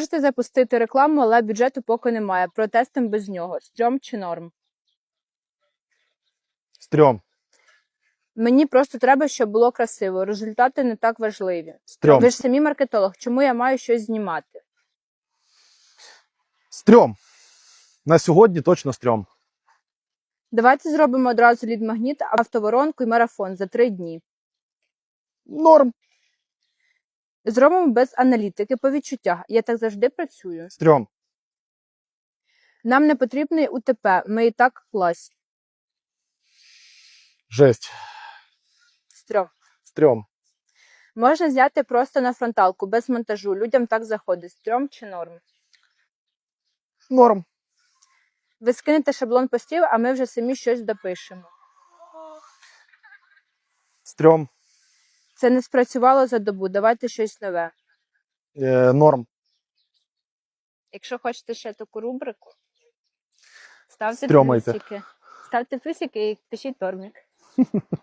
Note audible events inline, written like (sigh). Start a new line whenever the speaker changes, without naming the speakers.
Можете запустити рекламу, але бюджету поки немає. Протестим без нього. Стрьом чи норм?
Стрьом.
Мені просто треба, щоб було красиво. Результати не так важливі.
Стрьом.
Ви ж самі маркетолог, чому я маю щось знімати?
Стрьом. На сьогодні точно стрьом.
Давайте зробимо одразу лід-магніт, автоворонку і марафон за три дні.
Норм.
Зробимо без аналітики по відчуттях. Я так завжди працюю.
Стрьом.
Нам не потрібний УТП, ми і так класні.
Жесть.
Стрьом.
Стрьом.
Можна зняти просто на фронталку, без монтажу. Людям так заходить. Стрьом чи норм?
Норм.
Ви скинете шаблон постів, а ми вже самі щось допишемо.
Стрьом.
Це не спрацювало за добу. Давайте щось нове.
Е, норм.
Якщо хочете ще таку рубрику, ставте
Стрьомайте.
плюсики. Ставте плюсики і пишіть тормік. (laughs)